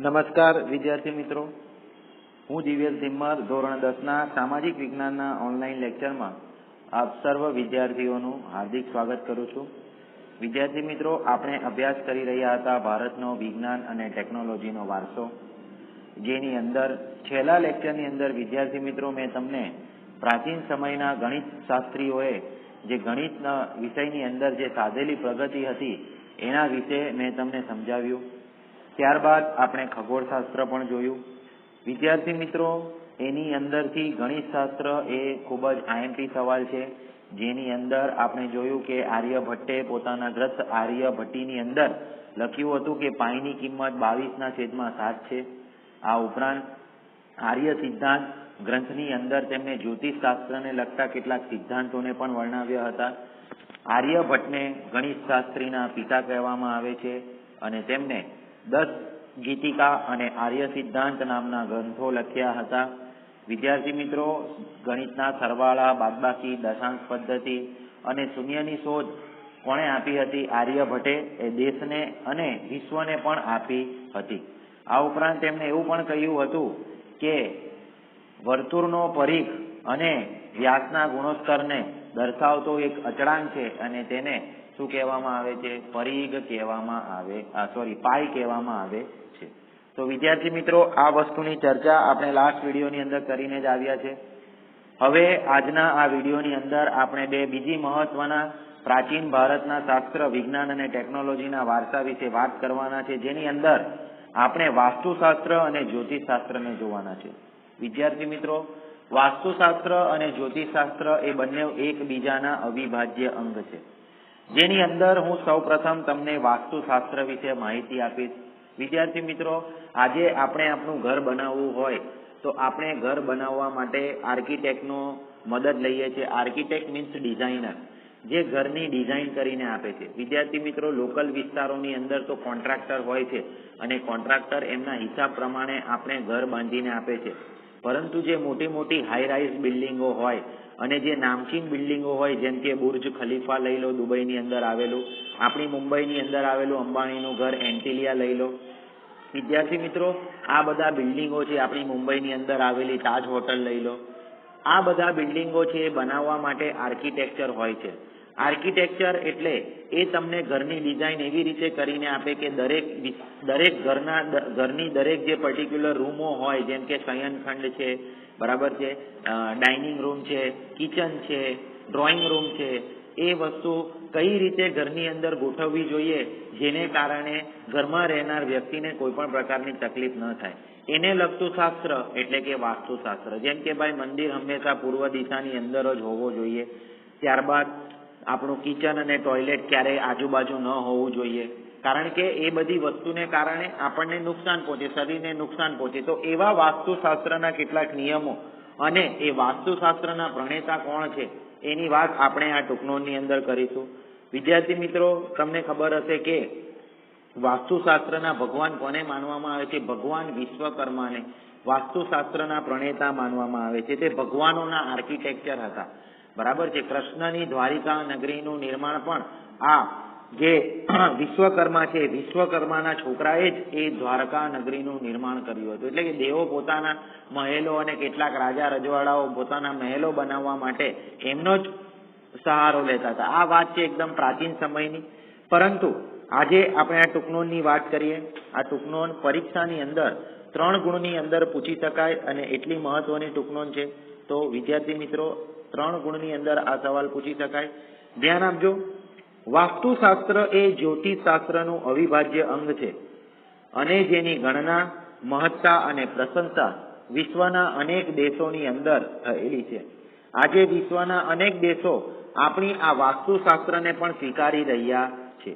નમસ્કાર, વિદ્યાર્થી મિત્રો. હું દિવ્યેશ ધીમ્મર, ધોરણ દસના સામાજિક વિજ્ઞાનના ઓનલાઈન લેક્ચરમાં આપ સર્વ વિદ્યાર્થીઓનું હાર્દિક સ્વાગત કરું છું. વિદ્યાર્થી મિત્રો, આપણે અભ્યાસ કરી રહ્યા હતા ભારતનો વિજ્ઞાન અને ટેકનોલોજીનો વારસો, જેની અંદર છેલ્લા લેક્ચરની અંદર વિદ્યાર્થી મિત્રો, મેં તમને પ્રાચીન સમયના ગણિત શાસ્ત્રીઓએ જે ગણિતના વિષયની અંદર જે સાધેલી પ્રગતિ હતી, એના વિશે મેં તમને સમજાવ્યું. ત્યારબાદ આપણે ખગોળશાસ્ત્ર પણ જોયું. વિદ્યાર્થી મિત્રો, એની અંદરથી ગણિતશાસ્ત્ર એ ખૂબ જ આઈએમપી સવાલ છે. જેની અંદર આપણે જોયું કે આર્યભટ્ટે પોતાના ગ્રંથ આર્યભટ્ટીની અંદર લખ્યું હતું કે પાઈની કિંમત બાવીસના છેદમાં સાત છે. આ ઉપરાંત આર્ય સિદ્ધાંત ગ્રંથની અંદર તેમણે જ્યોતિષશાસ્ત્રને લગતા કેટલાક સિદ્ધાંતોને પણ વર્ણવ્યા હતા. આર્યભટ્ટને ગણિતશાસ્ત્રીના પિતા કહેવામાં આવે છે અને તેમને દસ ગીતિકા અને આર્ય સિદ્ધાંત નામના ગ્રંથો લખ્યા હતા. વિદ્યાર્થી મિત્રો, ગણિતના સરવાળા, બાદબાકી, દશાંશ પદ્ધતિ અને શૂન્યની શોધ કોણે આપી હતી? આર્યભટ્ટે એ દેશને અને વિશ્વને પણ આપી હતી. આ ઉપરાંત તેમણે એવું પણ કહ્યું હતું કે વર્તુળનો પરીખ અને વ્યાસના ગુણોત્તરને દર્શાવતો એક અચળાંક છે અને તેને શું કહેવામાં આવે છે, પરિઘ કહેવામાં આવે પાઈ કહેવામાં આવે છે. તો વિદ્યાર્થી મિત્રો, આ વસ્તુની ચર્ચા આપણે લાસ્ટ વિડીયોની અંદર કરીને જ આવ્યા છે. હવે આજના આ વિડીયોની અંદર આપણે બે બીજી મહત્વના પ્રાચીન ભારતના શાસ્ત્ર, વિજ્ઞાન અને ટેકનોલોજીના વારસા વિશે વાત કરવાના છે. જેની અંદર આપણે વાસ્તુશાસ્ત્ર અને જ્યોતિષશાસ્ત્રને જોવાના છે. વિદ્યાર્થી મિત્રો, વાસ્તુશાસ્ત્ર અને જ્યોતિષશાસ્ત્ર એ બંને એકબીજાના અવિભાજ્ય અંગ છે. જેની અંદર હું સૌપ્રથમ તમને વાસ્તુશાસ્ત્ર વિશે માહિતી આપીશ. વિદ્યાર્થી મિત્રો, આજે આપણે આપણું ઘર બનાવવું હોય તો આપણે ઘર બનાવવા માટે આર્કિટેક્ટનો મદદ લઈએ છીએ. આર્કિટેક્ટ મીન્સ ડિઝાઇનર, જે ઘરની ડિઝાઇન કરીને આપે છે. વિદ્યાર્થી મિત્રો, લોકલ વિસ્તારોની અંદર તો કોન્ટ્રાક્ટર હોય છે અને કોન્ટ્રાક્ટર એમના હિસાબ પ્રમાણે આપણે ઘર બાંધીને આપે છે. પરંતુ જે મોટી મોટી હાઈ રાઈઝ બિલ્ડિંગો હોય અને જે નામચીન બિલ્ડિંગો હોય, જેમ કે બુર્જ ખલીફા લઈ લો, દુબઈની અંદર આવેલું, આપણી મુંબઈની અંદર આવેલું અંબાણીનું ઘર, એન્ટિલિયા લઈ લો. વિદ્યાર્થી મિત્રો, આ બધા બિલ્ડિંગો છે, આપણી મુંબઈની અંદર આવેલી તાજ હોટલ લઈ લો. આ બધા બિલ્ડિંગો છે, એ બનાવવા માટે આર્કિટેક્ચર હોય છે. આર્કિટેક્ચર એટલે એ તમને ઘરની ડિઝાઇન એવી રીતે કરીને આપે કે દરેક દરેક ઘરના ઘરની દરેક જે પર્ટિક્યુલર રૂમો હોય, જેમ કે શયનખંડ છે, બરાબર છે ડાઇનિંગ રૂમ છે કિચન છે ડ્રોઈંગ રૂમ છે, એ વસ્તુ કઈ રીતે ઘરની અંદર ગોઠવવી જોઈએ, જેને કારણે ઘરમાં રહેનાર વ્યક્તિને કોઈ પણ પ્રકારની તકલીફ ન થાય. એને લગતું શાસ્ત્ર એટલે કે વાસ્તુશાસ્ત્ર. જેમ કે ભાઈ મંદિર હંમેશા પૂર્વ દિશાની અંદર જ હોવો જોઈએ. ત્યારબાદ આપણું કિચન અને ટોયલેટ ક્યારેય આજુબાજુ ન હોવું જોઈએ. કારણ કે એ બધી વસ્તુને કારણે આપણને નુકસાન પહોંચે, શરીરને નુકસાન પહોંચે. તો એવા વાસ્તુશાસ્ત્રના કેટલાક નિયમો અને એ વાસ્તુશાસ્ત્રના પ્રણેતા કોણ છે, એની વાત આપણે આ ટૂંકનોની અંદર કરીશું. વિદ્યાર્થી મિત્રો, તમને ખબર હશે કે વાસ્તુશાસ્ત્રના ભગવાન કોને માનવામાં આવે છે? ભગવાન વિશ્વકર્માને વાસ્તુશાસ્ત્રના પ્રણેતા માનવામાં આવે છે. તે ભગવાનોના આર્કિટેક્ચર હતા. બરાબર છે? કૃષ્ણની દ્વારિકા નગરીનું નિર્માણ પણ આ જે વિશ્વકર્મા છે, વિશ્વકર્માના છોકરાએ જ એ દ્વારકા નગરીનું નિર્માણ કર્યું હતું. એટલે કે દેવો પોતાના મહેલો અને કેટલાક રાજા રજવાડાઓ પોતાના મહેલો બનાવવા માટે એમનો જ સહારો લેતા હતા. આ વાત છે એકદમ પ્રાચીન સમયની. પરંતુ આજે આપણે આ ટૂંકનોનની વાત કરીએ. આ ટૂંકનોન પરીક્ષાની અંદર ત્રણ ગુણની અંદર પૂછી શકાય અને એટલી મહત્વની ટૂંકનોન છે. તો વિદ્યાર્થી મિત્રો ત્રણ ગુણની અંદર આ સવાલ પૂછી શકાય. ધ્યાન આપજો. વાસ્તુશાસ્ત્ર એ જ્યોતિષશાસ્ત્રનું અવિભાજ્ય અંગ છે અને જેની ગણના, મહત્તા અને પ્રશંસા વિશ્વના અનેક દેશોની અંદર થયેલી છે. આજે વિશ્વના અનેક દેશો આપણી આ વાસ્તુશાસ્ત્રને પણ સ્વીકારી રહ્યા છે.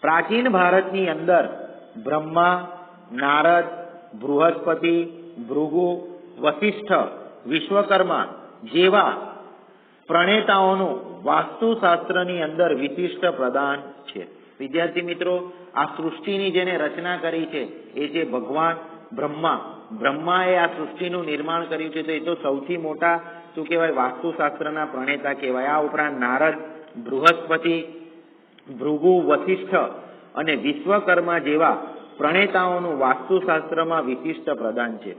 પ્રાચીન ભારતની અંદર બ્રહ્મા, નારદ, બૃહસ્પતિ, ભૃગુ વશિષ્ઠ વિશ્વકર્મા જેવા પ્રણેતાઓનું વાસ્તુશાસ્ત્રની અંદર વિશિષ્ટ પ્રદાન છે. વિદ્યાર્થી મિત્રો, આ સૃષ્ટિની જેને રચના કરી છે, એ છે ભગવાન બ્રહ્મા. બ્રહ્માએ આ સૃષ્ટિનું નિર્માણ કર્યું છે, તો એ તો સૌથી મોટા, શું કહેવાય, વાસ્તુશાસ્ત્રના પ્રણેતા કહેવાય. આ ઉપરાંત નારદ, બૃહસ્પતિ, ભૃગુ વશિષ્ઠ અને વિશ્વકર્મા જેવા પ્રણેતાઓનું વાસ્તુશાસ્ત્રમાં વિશિષ્ટ પ્રદાન છે.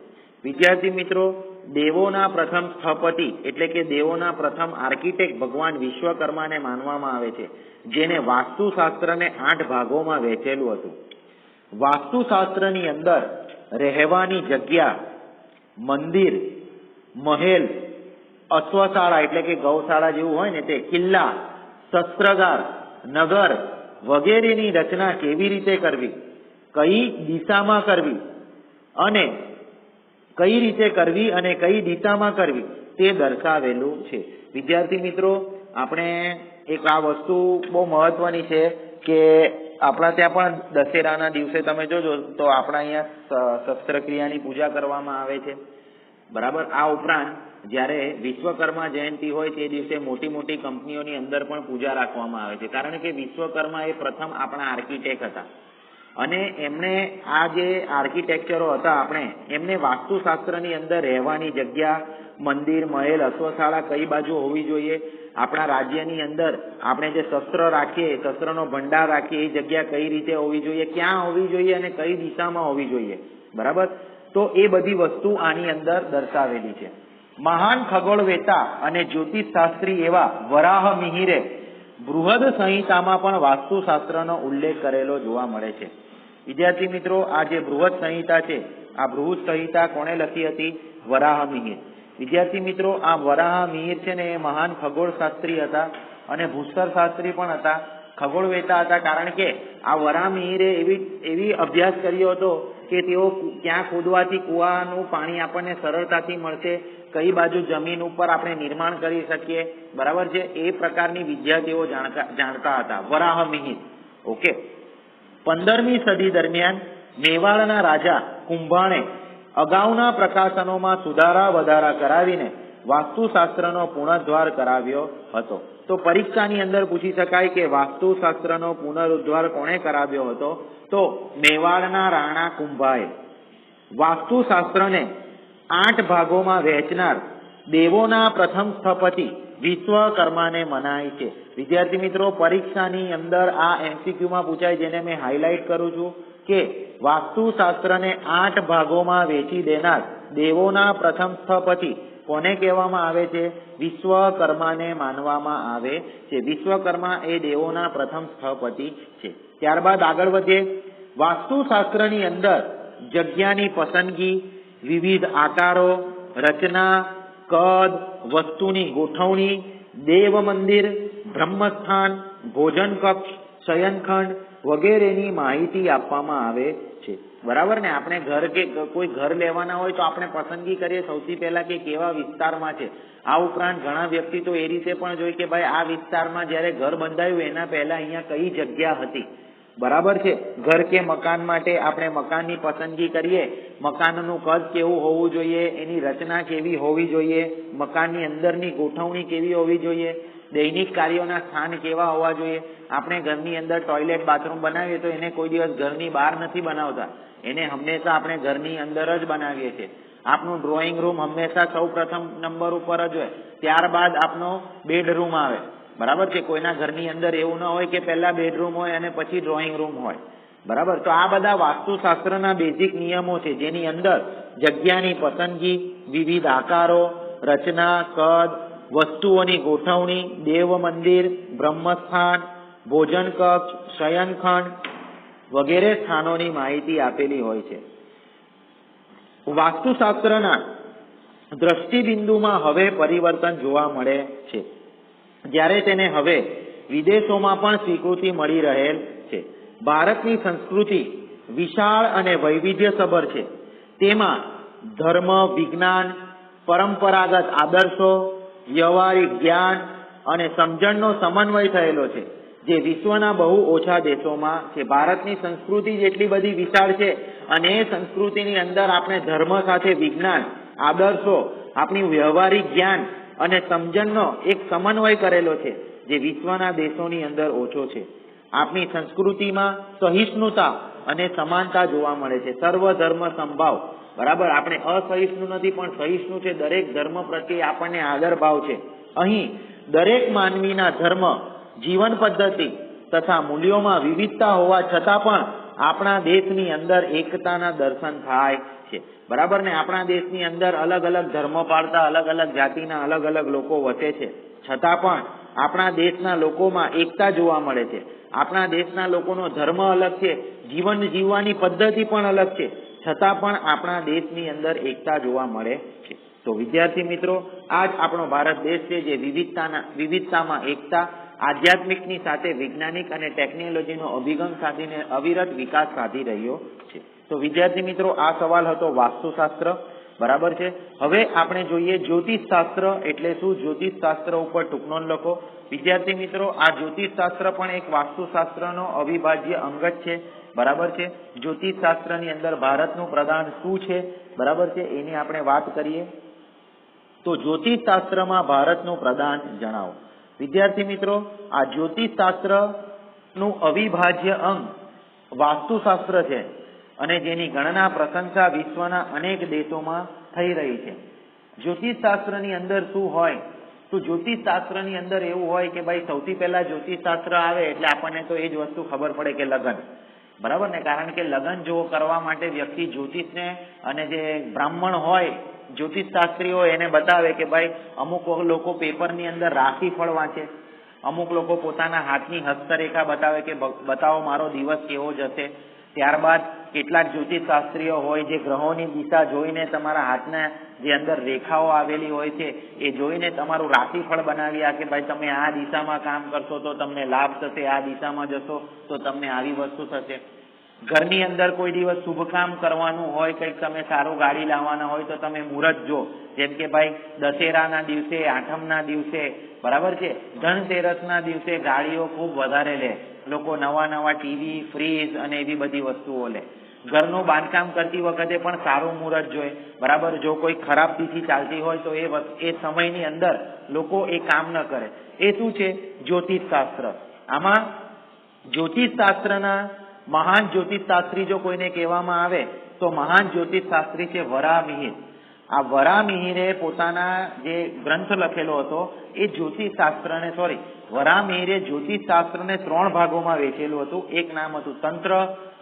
વિદ્યાર્થી મિત્રો દેવોના પ્રથમ સ્થપતિ એટલે કે દેવોના પ્રથમ આર્કિટેક્ટ ભગવાન વિશ્વકર્માને માનવામાં આવે છે, જેને વાસ્તુશાસ્ત્રને આઠ ભાગોમાં વહેંચેલું હતું. વાસ્તુશાસ્ત્રની અંદર રહેવાની જગ્યા, મંદિર, મહેલ, અશ્વશાળા એટલે કે ગૌશાળા જેવું હોય ને તે, કિલ્લા, શસ્ત્રગાર, નગર વગેરેની રચના કેવી રીતે કરવી, કઈ દિશામાં કરવી અને કઈ રીતે કરવી અને કઈ દિશામાં કરવી તે દર્શાવેલું છે. વિદ્યાર્થી મિત્રો, આપણે એક આ વસ્તુ બહુ મહત્વની છે કે આપણા ત્યાં પણ દશેરાના દિવસે તમે જોજો તો આપણા અહીંયા શસ્ત્રક્રિયાની પૂજા કરવામાં આવે છે. બરાબર? આ ઉપરાંત જ્યારે વિશ્વકર્મા જયંતિ હોય તે દિવસે મોટી મોટી કંપનીઓની અંદર પણ પૂજા રાખવામાં આવે છે. કારણ કે વિશ્વકર્મા એ પ્રથમ આપણા આર્કિટેક્ટ હતા. અને એમને આ જે આર્કિટેક્ચરો હતા આપણે, એમને વાસ્તુશાસ્ત્રની અંદર રહેવાની જગ્યા, મંદિર, મહેલ, અશ્વશાળા કઈ બાજુ હોવી જોઈએ? આપણા રાજ્યની અંદર આપણે જે શસ્ત્ર રાખીએ, શસ્ત્રનો ભંડાર રાખીએ, એ જગ્યા કઈ રીતે હોવી જોઈએ? ક્યાં હોવી જોઈએ અને કઈ દિશામાં હોવી જોઈએ? બરાબર? તો એ બધી વસ્તુ આની અંદર દર્શાવેલી છે. મહાન ખગોળવેતા અને જ્યોતિષ શાસ્ત્રી એવા વરાહ મિહિરે બૃહદ સંહિતામાં પણ વાસ્તુશાસ્ત્રનો ઉલ્લેખ કરેલો જોવા મળે છે. વિદ્યાર્થી મિત્રો, આ જે બૃહદ સંહિતા છે, આ બૃહદ સંહિતા કોણે લખી હતી? વરાહમિહિર વિદ્યાર્થી મિત્રો, આ વરાહમિહિર છે ને એ મહાન ખગોળ શાસ્ત્રી હતા અને ભૂસ્તર શાસ્ત્રી પણ હતા. ખગોળવેતા હતા કારણ કે આ વરાહ મિહિરે એવી એવી અભ્યાસ કર્યો હતો કે તેઓ ક્યાં ખોદવાથી કુવાનું પાણી આપણને સરળતાથી મળશે કઈ બાજુ જમીન ઉપર આપણે નિર્માણ કરી શકીએ? બરાબર છે? એ પ્રકારની વિદ્યા તેઓ જાણતા હતા. વરાહ ઓકે. પંદરમી સદી દરમિયાન મેવાડના રાજા કુંભાણે અગાઉના પ્રકાશનોમાં સુધારા વધારા કરાવીને વાસ્તુશાસ્ત્રનો પુનર્દ્વાર કરાવ્યો હતો. તો પરીક્ષાની અંદર પૂછી શકાય કે વાસ્તુશાસ્ત્રનો પુનરુદ્ધાર કોણે કરાવ્યો હતો? તો મેવાડના રાણા કુંભાએ. વાસ્તુશાસ્ત્રને આઠ ભાગોમાં વહેંચનાર દેવોના પ્રથમ સ્થપતિ વિશ્વકર્માને મનાય છે. વિદ્યાર્થી મિત્રો, પરીક્ષાની અંદર આ એમસીક્યુમાં પૂછાય જેને મેં હાઇલાઇટ કરું છું કે વાસ્તુશાસ્ત્રને આઠ ભાગોમાં વેચી દેનાર દેવોના પ્રથમ સ્થપતિ કોને કહેવામાં આવે છે? વિશ્વકર્માને માનવામાં આવે છે. વિશ્વકર્મા એ દેવોના પ્રથમ સ્થપતિ છે. ત્યારબાદ આગળ વધીએ. વાસ્તુશાસ્ત્રની અંદર જગ્યાની પસંદગી વિવિધ આકારો, રચના, કદ, વસ્તુની ગોઠવણી, દેવ મંદિર, બ્રહ્મસ્થાન, ભોજન કક્ષ, શયનખંડ વગેરેની માહિતી આપવામાં આવે છે. બરાબર ને? આપણે ઘર કે કોઈ ઘર લેવાના હોય તો આપણે પસંદગી કરીએ સૌથી પહેલા કે કેવા વિસ્તારમાં છે. આ ઉપરાંત ઘણા વ્યક્તિ તો એ રીતે પણ જોઈ કે ભાઈ આ વિસ્તારમાં જ્યારે ઘર બંધાયું એના પહેલા અહીંયા કઈ જગ્યા હતી? બરાબર છે? ઘર કે મકાન માટે આપણે મકાનની પસંદગી કરીએ. મકાનનું કદ કેવું હોવું જોઈએ? એની રચના કેવી હોવી જોઈએ? મકાનની અંદરની ગોઠવણી કેવી હોવી જોઈએ? દૈનિક કાર્યોના સ્થાન કેવા હોવા જોઈએ? આપણે ઘરની અંદર ટોયલેટ, બાથરૂમ બનાવીએ તો એને કોઈ દિવસ ઘરની બહાર નથી બનાવતા. એને હંમેશા આપણે ઘરની અંદર જ બનાવીએ છીએ. આપનું ડ્રોઈંગ રૂમ હંમેશા સૌ પ્રથમ નંબર ઉપર જ હોય. ત્યારબાદ આપનો બેડરૂમ આવે. બરાબર છે કોઈના ઘરની અંદર એવું ના હોય કે પહેલા બેડરૂમ હોય અને પછી ડ્રોઈંગ રૂમ હોય. બરાબર? તો આ બધા વાસ્તુશાસ્ત્રના બેઝિક નિયમો છે, જેની અંદર જગ્યાની પસંદગી, વિવિધ આકારો, રચના, કદ, વસ્તુઓની ગોઠવણી, દેવ મંદિર, બ્રહ્મસ્થાન, ભોજન કક્ષ, શયનખંડ વગેરે સ્થાનોની માહિતી આપેલી હોય છે. વાસ્તુશાસ્ત્રના દ્રષ્ટિબિંદુમાં હવે પરિવર્તન જોવા મળે છે. જ્યારે તેને હવે વિદેશોમાં પણ સ્વીકૃતિ મળી રહેલ છે. ભારતની સંસ્કૃતિ વિશાળ અને વૈવિધ્યસભર છે. તેમાં ધર્મ, વિજ્ઞાન, પરંપરાગત આદર્શો, વ્યવહારિક જ્ઞાન અને સમજણનો સમન્વય થયેલો છે, જે વિશ્વના બહુ ઓછા દેશોમાં છે. ભારતની સંસ્કૃતિ જેટલી બધી વિશાળ છે અને એ સંસ્કૃતિની અંદર આપણે ધર્મ સાથે વિજ્ઞાન, આદર્શો, આપણી વ્યવહારિક જ્ઞાન અને સમજણનો એક સમન્વય કરેલો છે, જે વિશ્વના દેશોની અંદર ઓછો છે. આપણી સંસ્કૃતિમાં સહિષ્ણુતા અને સમાનતા જોવા મળે છે. સર્વ ધર્મ સંભાવ. બરાબર? આપણે અસહિષ્ણુ નથી, પણ સહિષ્ણુ છે. દરેક ધર્મ પ્રત્યે આપણને આદર ભાવ છે. અહીં દરેક માનવીના ધર્મ, જીવન પદ્ધતિ તથા મૂલ્યોમાં વિવિધતા હોવા છતાં પણ આપણા દેશની અંદર એકતાના દર્શન થાય છે. બરાબર ને? આપણા દેશની અંદર અલગ અલગ ધર્મ પાળતા અલગ અલગ જાતિના અલગ અલગ લોકો વસે છે. છતાં પણ આપણા દેશના લોકોમાં એકતા જોવા મળે છે. આપણા દેશના લોકોનો ધર્મ અલગ છે. જીવન જીવવાની પદ્ધતિ પણ અલગ છે. છતાં પણ આપણા દેશની અંદર એકતા જોવા મળે છે. તો વિદ્યાર્થી મિત્રો આ જ આપણો ભારત દેશ છે જે વિવિધતાના વિવિધતામાં એકતા આધ્યાત્મિકની સાથે વૈજ્ઞાનિક અને ટેકનોલોજીનો અભિગમ સાધીને અવિરત વિકાસ સાધી રહ્યો છે. તો વિદ્યાર્થી મિત્રો, આ સવાલ હતો વાસ્તુશાસ્ત્ર. બરાબર છે? હવે આપણે જોઈએ જ્યોતિષશાસ્ત્ર એટલે શું? જ્યોતિષશાસ્ત્ર ઉપર ટૂંકનો લખો. વિદ્યાર્થી મિત્રો, આ જ્યોતિષશાસ્ત્ર પણ એક વાસ્તુશાસ્ત્રનો અવિભાજ્ય અંગ જ છે. બરાબર છે? જ્યોતિષશાસ્ત્રની અંદર ભારતનું પ્રદાન શું છે? બરાબર છે? એની આપણે વાત કરીએ. તો જ્યોતિષશાસ્ત્રમાં ભારતનું પ્રદાન જણાવો. વિદ્યાર્થી મિત્રો, આ જ્યોતિષશાસ્ત્રનું અવિભાજ્ય અંગ વાસ્તુશાસ્ત્ર છે અને જેની ગણના પ્રશંસા વિશ્વના અનેક દેશોમાં થઈ રહી છે. જ્યોતિષશાસ્ત્રની અંદર શું હોય? તો જ્યોતિષશાસ્ત્રની અંદર એવું હોય કે ભાઈ, સૌથી પહેલા જ્યોતિષશાસ્ત્ર આવે એટલે આપણને તો એ જ વસ્તુ ખબર પડે કે લગ્ન. બરાબર ને? કારણ કે લગ્ન જો કરવા માટે વ્યક્તિ જ્યોતિષને અને જે બ્રાહ્મણ હોય જ્યોતિષ શાસ્ત્રીઓ એને બતાવે કે ભાઈ, અમુક લોકો પેપરની અંદર રાશિફળ વાંચે અમુક લોકો પોતાના હાથની હસ્તરેખા બતાવે કે બતાવો મારો દિવસ કેવો જશે. ત્યારબાદ કેટલાક જ્યોતિષ શાસ્ત્રીઓ હોય જે ગ્રહોની દિશા જોઈને તમારા હાથના જે અંદર રેખાઓ આવેલી હોય છે, એ જોઈને તમારું રાશિફળ આ કે, ભાઈ, તમે આ દિશામાં કામ કરશો તો તમને લાભ થશે, આ દિશામાં જશો તો તમને આવી વસ્તુ થશે. ઘરની અંદર કોઈ દિવસ શુભ કામ કરવાનું હોય, કંઈક તમે સારું ગાડી લાવવાના હોય તો તમે મુહૂર્ત જો જેમ કે ભાઈ, દશેરાના દિવસે, આઠમના દિવસે, બરાબર છે? ધનતેરસના દિવસે ગાડીઓ ખૂબ વધારે લે. લોકો નવા નવા ટીવી, ફ્રીજ અને એવી બધી વસ્તુઓ લે. ઘરનું બાંધકામ કરતી વખતે પણ સારું મુહૂર્ત જોઈએ બરાબર, જો કોઈ ખરાબ તિથિ ચાલતી હોય તો એ એ સમયની અંદર લોકો એ કામ ન કરે. એ શું છે? જ્યોતિષ શાસ્ત્ર આમાં જ્યોતિષ શાસ્ત્રના મહાન જ્યોતિષશાસ્ત્રી જો કોઈને કહેવામાં આવે, તો મહાન જ્યોતિષશાસ્ત્રી છે વરામિહિર આ વરામિહિરે પોતાના જે ગ્રંથ લખેલો હતો, એ જ્યોતિષ શાસ્ત્રને સોરી વરામિહિરે જ્યોતિષ શાસ્ત્રને ત્રણ ભાગોમાં વેચેલું હતું. એક નામ હતું તંત્ર,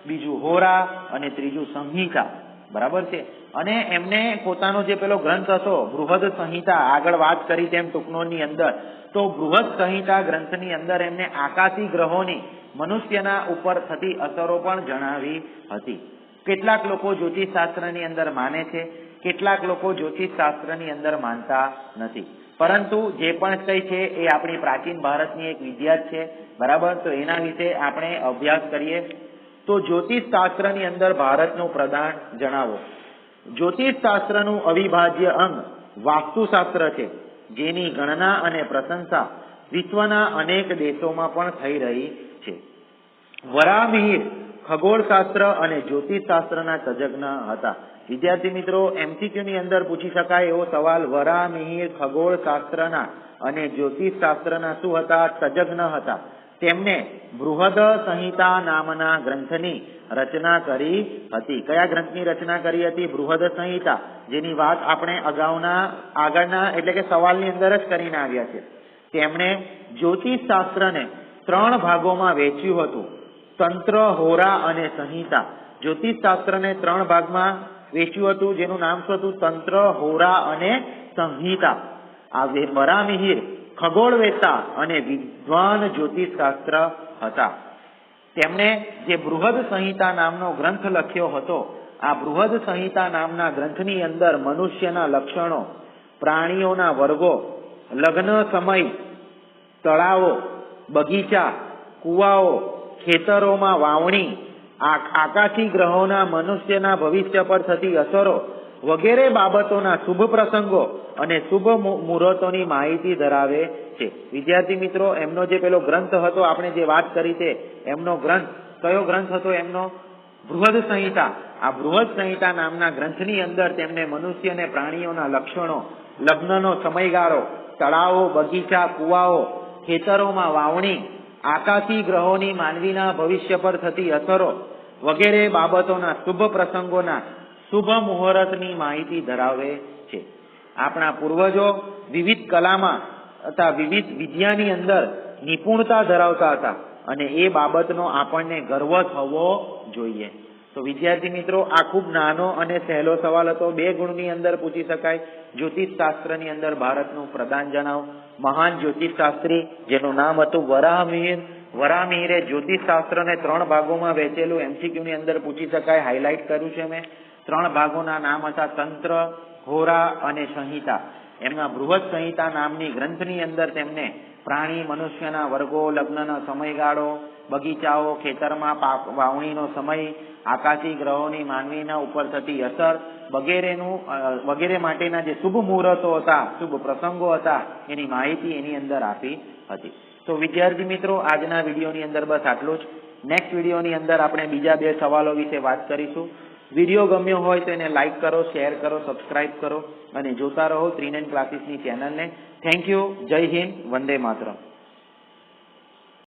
બીજું હોરા અને ત્રીજું સંહિતા. બરાબર છે? અને એમને પોતાનો જે પેલો ગ્રંથ હતો, બૃહદ સંહિતા, આગળ વાત કરી તેમ ટૂંકનોની અંદર, તો બૃહદ સંહિતા ગ્રંથની અંદર એમને આકાશી ગ્રહોની મનુષ્યના ઉપર થતી અસરો પણ જણાવી હતી. કેટલાક લોકો જ્યોતિષ શાસ્ત્રની અંદર માને છે, કેટલાક લોકો જ્યોતિષ શાસ્ત્રની અંદર માનતા નથી. પરંતુ જે પણ કઈ છે એ આપણી પ્રાચીન ભારતની એક વિદ્યા છે, બરાબર? તો એના વિશે આપણે અભ્યાસ કરીએ. તો જ્યોતિષશાસ્ત્રની અંદર ભારતનું પ્રદાન જણાવો. જ્યોતિષશાસ્ત્રનું અવિભાજ્ય અંગ વાસ્તુશાસ્ત્ર છે, જેની ગણના અને પ્રશંસા વિશ્વના અનેક દેશોમાં પણ થઈ રહી છે. વરામિહિર ખગોળશાસ્ત્ર અને જ્યોતિષશાસ્ત્રના તજજ્ઞ હતા. વિદ્યાર્થી મિત્રો, એમસીક્યુની અંદર પૂછી શકાય એવો સવાલ વરામિહિર ખગોળશાસ્ત્રના અને જ્યોતિષશાસ્ત્રના શું હતા? તજજ્ઞ હતા. તેમને બૃહદ સંહિતા નામના ગ્રંથની રચના કરી હતી. કયા ગ્રંથની રચના કરી હતી? બૃહદ સંહિતા જેની વાત આપણે અગાઉના, આગળના એટલે કે સવાલની અંદર જ કરીને આવ્યા છે. તેમણે જ્યોતિષ શાસ્ત્રને ત્રણ ભાગોમાં વહેંચ્યું હતું. તંત્ર, હોરા અને સંહિતા. જ્યોતિષ શાસ્ત્રને ત્રણ ભાગમાં વેચ્યું હતું, જેનું નામ શું હતું? તંત્ર, હોરા અને સંહિતા. આ વરામિહિર ખગોળવેતા અને વિદ્વાન જ્યોતિષ શાસ્ત્ર હતા. તેમણે જે બૃહદ સંહિતા નામનો ગ્રંથ લખ્યો હતો, આ બૃહદ સંહિતા નામના ગ્રંથની અંદર મનુષ્યના લક્ષણો, પ્રાણીઓના વર્ગો, લગ્ન સમય, તળાવો, બગીચા, કુવાઓ, ખેતરોમાં વાવણી આકાશી ગ્રહોના મનુષ્યના ભવિષ્ય પર થતી અસરો વગેરે બાબતોના શુભ પ્રસંગો અને શુભ મુહૂર્તોની માહિતી ધરાવે છે. વિદ્યાર્થી મિત્રો, એમનો જે પેલો ગ્રંથ હતો, આપણે જે વાત કરી છે, એમનો ગ્રંથ, કયો ગ્રંથ હતો એમનો? બૃહદ સંહિતા. આ બૃહદ સંહિતા નામના ગ્રંથની અંદર તેમને મનુષ્ય અને પ્રાણીઓના લક્ષણો, લગ્નનો સમયગાળો, તળાવો, બગીચા, કુવાઓ, ખેતરોમાં વાવણી, આકાશી ગ્રહોની માનવીના ભવિષ્ય પર થતી અસરો વગેરે બાબતોના શુભ પ્રસંગોના શુભ મુહૂર્તની માહિતી ધરાવે છે. આપણા પૂર્વજો વિવિધ કલામાં તથા વિવિધ વિદ્યાની અંદર નિપુણતા ધરાવતા હતા અને એ બાબતનો આપણને ગર્વ થવો જોઈએ. તો વિદ્યાર્થી મિત્રો, આ ખૂબ નાનો અને સહેલો સવાલ હતો. બે ગુણની અંદર પૂછી શકાય. જ્યોતિષ શાસ્ત્રની અંદર ભારતનું પ્રદાન જણાવ. મહાન જ્યોતિષ શાસ્ત્રી જેનું નામ હતું વરાહમિહિર વરાહમિહિરે જ્યોતિષ શાસ્ત્રને ત્રણ ભાગોમાં વહેંચેલું. એમસીક્યુ ની અંદર પૂછી શકાય. હાઇલાઇટ કર્યું છે મેં. ત્રણ ભાગોના નામ હતા, તંત્ર હોરા અને સંહિતા. એમના બૃહદ સંહિતા નામની ગ્રંથની અંદર તેમને પ્રાણી, મનુષ્યના વર્ગો, લગ્નનો સમયગાળો, બગીચાઓ, ખેતરમાં વાવણીનો સમય, આકાશી ગ્રહોની માનવીના ઉપર થતી અસર, વગેરેનું વગેરે માટેના જે શુભ મુહૂર્તો હતા, શુભ પ્રસંગો હતા, એની માહિતી એની અંદર આપી હતી. તો વિદ્યાર્થી મિત્રો, આજના વિડીયોની અંદર બસ આટલું જ. નેક્સ્ટ વિડીયોની અંદર આપણે બીજા બે સવાલો વિશે વાત કરીશું. વીડિયો ગમ્યો હોય તો એને લાઈક કરો, શેર કરો, સબસ્ક્રાઇબ કરો અને જોતા રહો ત્રિનેન ક્લાસીસની ચેનલને. થેન્ક યુ જય હિન્દ. વંદે માતરમ.